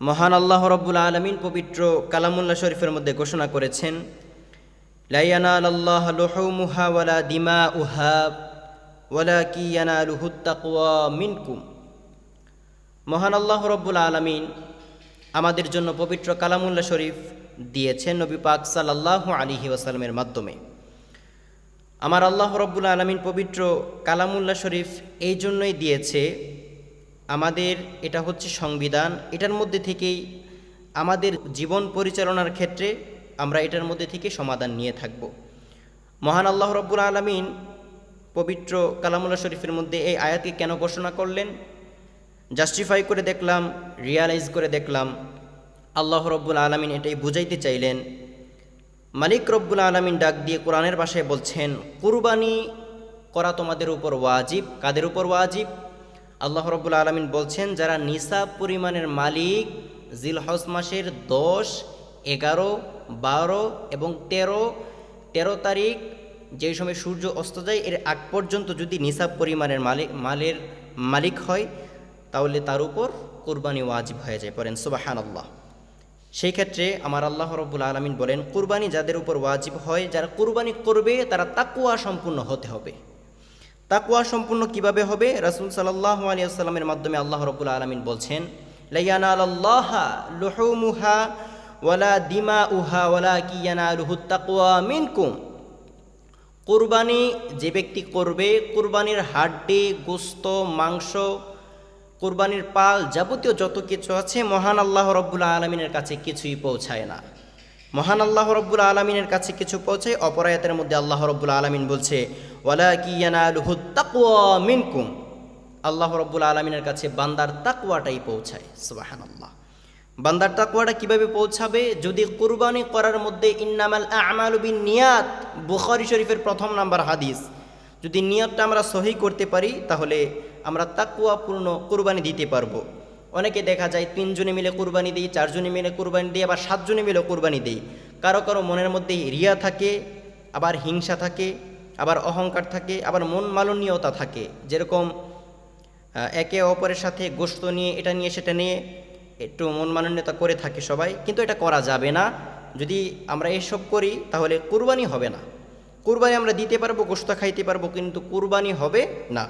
মহান আল্লাহ রব্বুল আলমিন পবিত্র কালামুল্লাহ শরীফের মধ্যে ঘোষণা করেছেন আল্লাহ দিমা ওয়ালা কিয়ানা মিনকুম। মহান আল্লাহ রব্বুল আলমিন আমাদের জন্য পবিত্র কালামুল্লাহ শরীফ দিয়েছেন নবী পাক সাল্লাল্লাহু আলিহি ওয়াসাল্লামের মাধ্যমে। আমার আল্লাহ রব্বুল আলমিন পবিত্র কালামুল্লাহ শরীফ এই জন্যই দিয়েছে আমাদের এটা হচ্ছে সংবিধান, এটার মধ্যে থেকেই আমাদের জীবন পরিচালনার ক্ষেত্রে আমরা এটার মধ্যে থেকে সমাধান নিয়ে থাকব। মহান আল্লাহ রব্বুল আলমিন পবিত্র কালামুল্লাহ শরীফের মধ্যে এই আয়াতকে কেন ঘোষণা করলেন? জাস্টিফাই করে দেখলাম রিয়ালাইজ করে দেখলাম। আল্লাহ রব্বুল আলমিন এটাই বুঝাইতে চাইলেন। মালিক রব্বুল আলমিন ডাক দিয়ে কোরআনের ভাষায় বলছেন, কুরবানি করা তোমাদের উপর ওয়াজিব। কাদের উপর ওয়াজিব? আল্লাহ রব্বুল আলমিন বলছেন, যারা নিসাব পরিমাণের মালিক জিল জিলহজ মাসের দশ, এগারো, বারো এবং তেরো তেরো তারিখ, যেই সময় সূর্য অস্ত যায়, এর আগ পর্যন্ত যদি নিসাব পরিমাণের মালিক মালের মালিক হয়, তাহলে তার উপর কোরবানি ওয়াজিব হয়ে যায় পড়েন সুবাহান আল্লাহ সেই ক্ষেত্রে আমার আল্লাহ রব্বুল আলমিন বলেন, কুরবানি যাদের উপর ওয়াজিব হয়, যারা কুরবানি করবে, তারা তাকুয়া সম্পূর্ণ হতে হবে। তাকুয়া সম্পূর্ণ কীভাবে হবে? রাসুল সাল্লাহ আলিয়াল্লামের মাধ্যমে আল্লাহ রব্বুল আলমিন বলছেন আল্লাহ ওয়ালা দিমা মিনকুম। কুরবানি যে ব্যক্তি করবে, কুরবানির হাড্ডি, গোস্ত, মাংস, কোরবানির পাল যাবতীয় যত কিছু আছে, মহান আল্লাহ রব্বুল আলমিনের কাছে কিছুই পৌঁছায় না। মহান আল্লাহ রব্বুল আলমিনের কাছে কিছু পৌঁছায় অপরায়তের মধ্যে আল্লাহ রব্বুল আলমিন বলছে ওয়ালা মিনকুম। আল্লাহ রব্বুল আলমিনের কাছে বান্দার তাকুয়াটাই পৌঁছায় সুবাহান আল্লাহ বান্দার তাকুয়াটা কীভাবে পৌঁছাবে? যদি কুরবানি করার মধ্যে ইন্নামাল আমাল বিন নিয়াত বুখারি শরীফের প্রথম নাম্বার হাদিস। যদি নিয়তটা আমরা সহি করতে পারি, তাহলে আমরা তাকুয়াপূর্ণ কুরবানি দিতে পারব। অনেকে দেখা যায় তিনজনে মিলে কুরবানি দিই, চারজনে মিলে কুরবানি দিই, আবার সাতজনে মিলে কুরবানি দিই। কারও কারও মনের মধ্যে রিয়া থাকে, আবার হিংসা থাকে, আবার অহংকার থাকে, আবার মন মালনীয়তা থাকে। যেরকম একে অপরের সাথে গোস্ত নিয়ে, এটা নিয়ে, সেটা নিয়ে একটু মন মাননীয়তা করে থাকে সবাই, কিন্তু এটা করা যাবে না। যদি আমরা এসব করি, তাহলে কুরবানি হবে না। কুরবানি আমরা দিতে পারব গোস্ত খাইতে পারব, কিন্তু কুরবানি হবে না।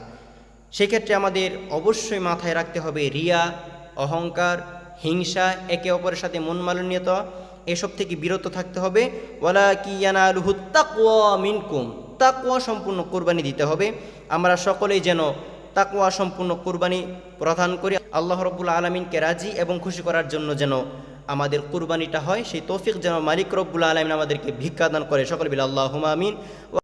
সেক্ষেত্রে আমাদের অবশ্যই মাথায় রাখতে হবে রিয়া, অহংকার, হিংসা, একে অপরের সাথে মন মালনীয়তা এসব থেকে বিরত থাকতে হবে। ওয়ালা কিয়ানা তাকুয়া মিনকুম তাকুয়া সম্পূর্ণ কোরবানি দিতে হবে। আমরা সকলেই যেন তাকুয়া সম্পূর্ণ কোরবানি প্রদান করি। আল্লাহ রব্বুল আলমিনকে রাজি এবং খুশি করার জন্য যেন আমাদের কুরবানিটা হয়। সেই তৌফিক যেন মালিক রব্বুল আলমিন আমাদেরকে ভিক্ষাদান করে। সকল বিল আল্লাহ আমিন।